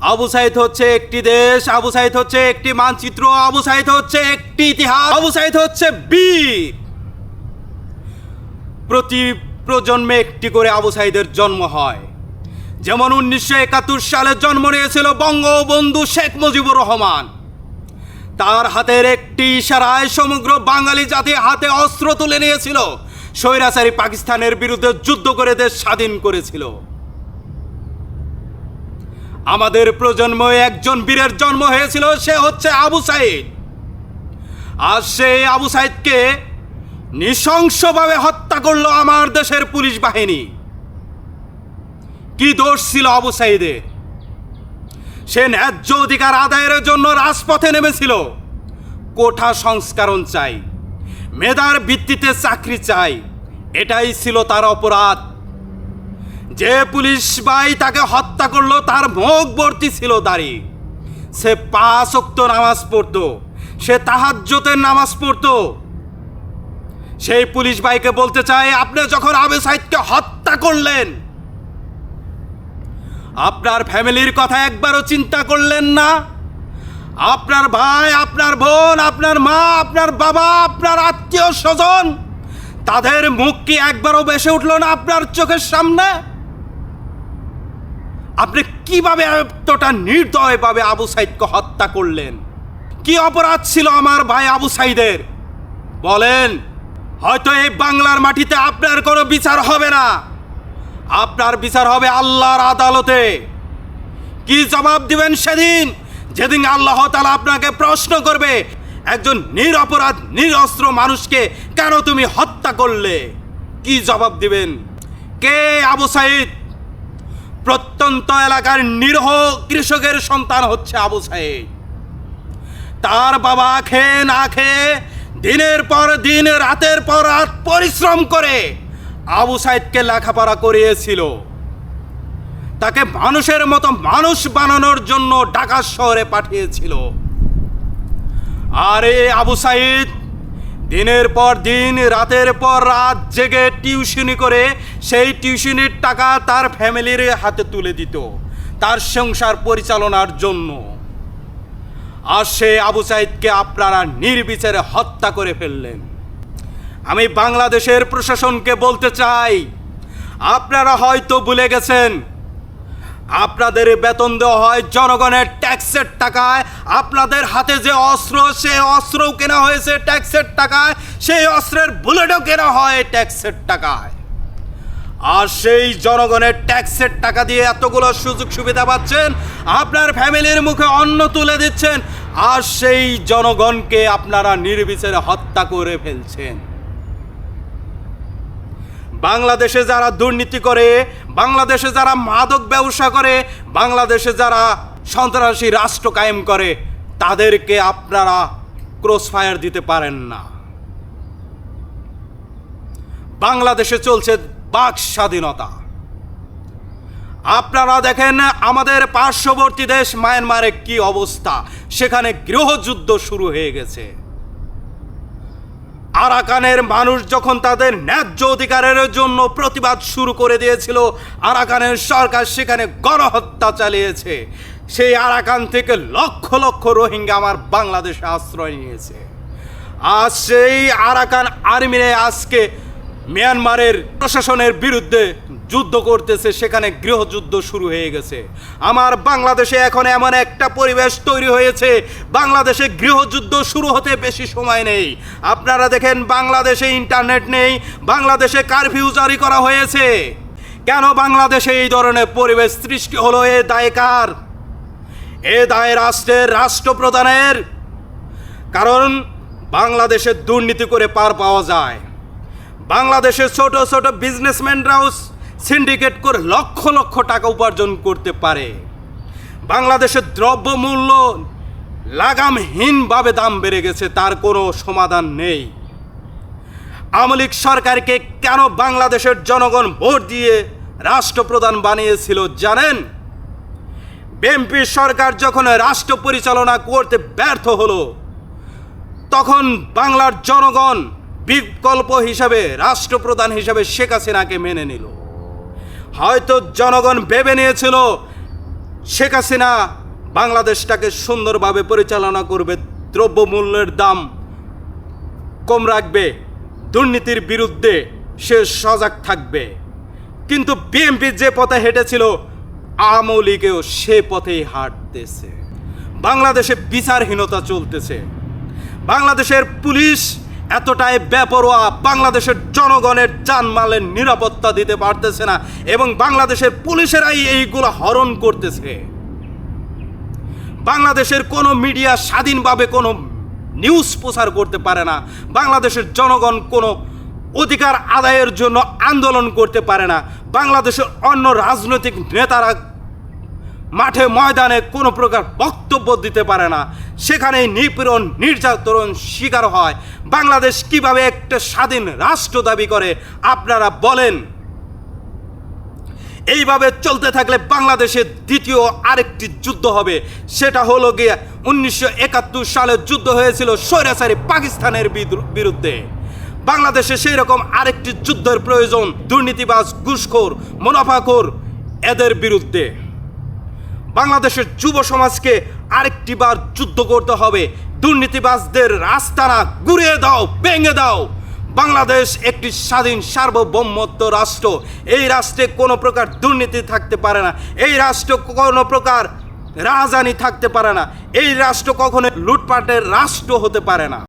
আবু সাইদ হচ্ছে একটি দেশ, আবু সাইদ হচ্ছে একটি মানচিত্র, আবু সাইদ হচ্ছে একটি ইতিহাস, আবু সাইদ হচ্ছে বীর। প্রতি প্রজন্মে একটি করে আবু সাইদের জন্ম হয়। যেমন উনিশশো একাত্তর সালে জন্ম নিয়েছিল বঙ্গবন্ধু শেখ মুজিবুর রহমান। তার হাতের একটি ইশারায় সমগ্র বাঙালি জাতি হাতে অস্ত্র তুলে নিয়েছিল। স্বৈরাচারী পাকিস্তানের বিরুদ্ধে যুদ্ধ করে দেশ স্বাধীন করেছিল। আমাদের প্রজন্মে একজন বীরের জন্ম হয়েছিল, সে হচ্ছে আবু সাইদ। আর সেই আবু সাইদকে নৃশংসভাবে হত্যা করল আমার দেশের পুলিশ বাহিনী। কি দোষ ছিল আবু সাইদের? সে ন্যায্য অধিকার আদায়ের জন্য রাজপথে নেমেছিল। কোঠা সংস্করণ চাই, মেধার ভিত্তিতে চাকরি চাই, এটাই ছিল তার অপরাধ। যে পুলিশ ভাই তাকে হত্যা করল, তার মুখ ভর্তি ছিল দাড়ি সে পাঁচ অক্ত নামাজ পড়তো, সে তাহাজ্জতের নামাজ পড়তো। সেই পুলিশ ভাইকে বলতে চাই আপনি যখন আবে সাইদকে হত্যা করলেন, আপনার ফ্যামিলির কথা একবারও চিন্তা করলেন না? আপনার ভাই, আপনার বোন, আপনার মা, আপনার বাবা, আপনার আত্মীয় স্বজন, তাদের মুখ কি একবারও বেসে উঠল না আপনার চোখের সামনে? আপনি কীভাবে এতটা নির্দয়ভাবে আবু সাইদকে হত্যা করলেন? কি অপরাধ ছিল আমার ভাই আবু সাইদের? বলেন, হয়তো এই বাংলার মাটিতে আপনার কোনো বিচার হবে না। আপনার বিচার হবে আল্লাহর আদালতে। কি জবাব দিবেন সেদিন? যেদিন আল্লাহ তালা আপনাকে প্রশ্ন করবে, একজন নিরপরাধ, নিরস্ত্র মানুষকে কেন তুমি হত্যা করলে? কি জবাব দিবেন? কে আবু সাইদ? প্রত্যন্ত এলাকার নিরহ কৃষকের সন্তান হচ্ছে আবু সাহেব তার বাবা খেয়ে না খেয়ে দিনের পর দিন, রাতের পর রাত পরিশ্রম করে আবু সাইদকে লেখাপড়া করিয়েছিল। তাকে মানুষের মতো মানুষ বানানোর জন্য ঢাকা শহরে পাঠিয়েছিল। আর আবু সাইদ দিনের পর দিন, রাতের পর রাত জেগে টিউশনি করে সেই টিউশনির টাকা তার ফ্যামিলির হাতে তুলে দিত, তার সংসার পরিচালনার জন্য। আর সে আবু সাইদকে আপনারা নির্বিচারে হত্যা করে ফেললেন। আমি বাংলাদেশের প্রশাসনকে বলতে চাই, আপনারা হয়তো ভুলে গেছেন আপনাদের বেতন দেওয়া হয় জনগণের ট্যাক্সের টাকায়। আপনাদের হাতে যে অস্ত্র সে অস্ত্রও কেনা হয়েছে ট্যাক্সের টাকায়। সেই অস্ত্রের বুলেটও কেনা হয় ট্যাক্সের টাকায়। আর সেই জনগণের ট্যাক্সের টাকা দিয়ে এতগুলো সুযোগ সুবিধা পাচ্ছেন, আপনার ফ্যামিলির মুখে অন্ন তুলে দিচ্ছেন, আর সেই জনগণকে আপনারা নির্বিচারে হত্যা করে ফেলছেন। বাংলাদেশে যারা দুর্নীতি করে, বাংলাদেশে যারা মাদক ব্যবসা করে, বাংলাদেশে যারা সন্ত্রাসী রাষ্ট্র কায়েম করে, তাদেরকে আপনারা ক্রস ফায়ার দিতে পারেন না। বাংলাদেশে চলছে বাক স্বাধীনতা। আপনারা দেখেন আমাদের পার্শ্ববর্তী দেশ মায়ানমারে কি অবস্থা? সেখানে গৃহযুদ্ধ শুরু হয়ে গেছে। আরাকানের মানুষ যখন তাদের ন্যায্য অধিকারের জন্য প্রতিবাদ শুরু করে দিয়েছিল, আরাকানের সরকার সেখানে গণহত্যা চালিয়েছে। সেই আরাকান থেকে লক্ষ লক্ষ রোহিঙ্গা আমার বাংলাদেশে আশ্রয় নিয়েছে। আজ সেই আরাকান আর্মিরে আজকে মিয়ানমারের প্রশাসনের বিরুদ্ধে যুদ্ধ করতেছে, সেখানে গৃহযুদ্ধ শুরু হয়ে গেছে। আমার বাংলাদেশে এখন এমন একটা পরিবেশ তৈরি হয়েছে, বাংলাদেশে গৃহযুদ্ধ শুরু হতে বেশি সময় নেই। আপনারা দেখেন, বাংলাদেশে ইন্টারনেট নেই, বাংলাদেশে কারফিউ জারি করা হয়েছে। কেন বাংলাদেশে এই ধরনের পরিবেশ সৃষ্টি হলো এ দায় কার? এ দায় রাষ্ট্রের রাষ্ট্রপ্রধানের। কারণ বাংলাদেশে দুর্নীতি করে পার পাওয়া যায়। বাংলাদেশের ছোট ছোট বিজনেসম্যানরাও সিন্ডিকেট করে লক্ষ লক্ষ টাকা উপার্জন করতে পারে। বাংলাদেশের দ্রব্যমূল্য লাগামহীনভাবে দাম বেড়ে গেছে, তার কোনো সমাধান নেই। আমলিক সরকারকে কেন বাংলাদেশের জনগণ ভোট দিয়ে রাষ্ট্রপ্রধান বানিয়েছিল জানেন? বিএনপি সরকার যখন রাষ্ট্র পরিচালনা করতে ব্যর্থ হলো, তখন বাংলার জনগণ বিকল্প হিসাবে, রাষ্ট্রপ্রধান হিসাবে শেখ হাসিনাকে মেনে নিল। হয়তো জনগণ ভেবে নিয়েছিল, শেখ হাসিনা বাংলাদেশটাকে সুন্দরভাবে পরিচালনা করবে, দ্রব্যমূল্যের দাম কম রাখবে, দুর্নীতির বিরুদ্ধে সে সজাগ থাকবে। কিন্তু বিএনপি যে পথে হেঁটেছিল, আওয়ামী লীগেও সে পথেই হাঁটতেছে। বাংলাদেশে বিচারহীনতা চলতেছে। বাংলাদেশের পুলিশ এতটাই বেপরোয়া বাংলাদেশের জনগণের জানমালের নিরাপত্তা দিতে পারতেছে না এবং বাংলাদেশের পুলিশেরাই এইগুলো হরণ করতেছে। বাংলাদেশের কোনো মিডিয়া স্বাধীনভাবে কোনো নিউজ প্রচার করতে পারে না। বাংলাদেশের জনগণ কোনো অধিকার আদায়ের জন্য আন্দোলন করতে পারে না। বাংলাদেশের অন্য রাজনৈতিক নেতারা মাঠে ময়দানে কোনো প্রকার বক্তব্য দিতে পারে না। সেখানে নিপীড়ন, নির্যাতন শিকার হয়। বাংলাদেশ কীভাবে একটা স্বাধীন রাষ্ট্র দাবি করে, আপনারা বলেন। এইভাবে চলতে থাকলে বাংলাদেশের দ্বিতীয় আরেকটি যুদ্ধ হবে। সেটা হলো গিয়ে উনিশশো একাত্তর সালে যুদ্ধ হয়েছিল স্বৈরাচারী পাকিস্তানের বিরুদ্ধে। বাংলাদেশে সেই রকম আরেকটি যুদ্ধের প্রয়োজন, দুর্নীতিবাজ, ঘুষখোর, মুনাফাখোর এদের বিরুদ্ধে। বাংলাদেশের যুব সমাজকে আরেকটি বার যুদ্ধ করতে হবে। দুর্নীতিবাজদের রাস্তানা গুড়িয়ে দাও, ভেঙে দাও। বাংলাদেশ একটি স্বাধীন সার্বভৌমত্ব রাষ্ট্র। এই রাষ্ট্রে কোনো প্রকার দুর্নীতি থাকতে পারে না। এই রাষ্ট্র কোনো প্রকার রাজধানী থাকতে পারে না। এই রাষ্ট্র কখনো লুটপাটের রাষ্ট্র হতে পারে না।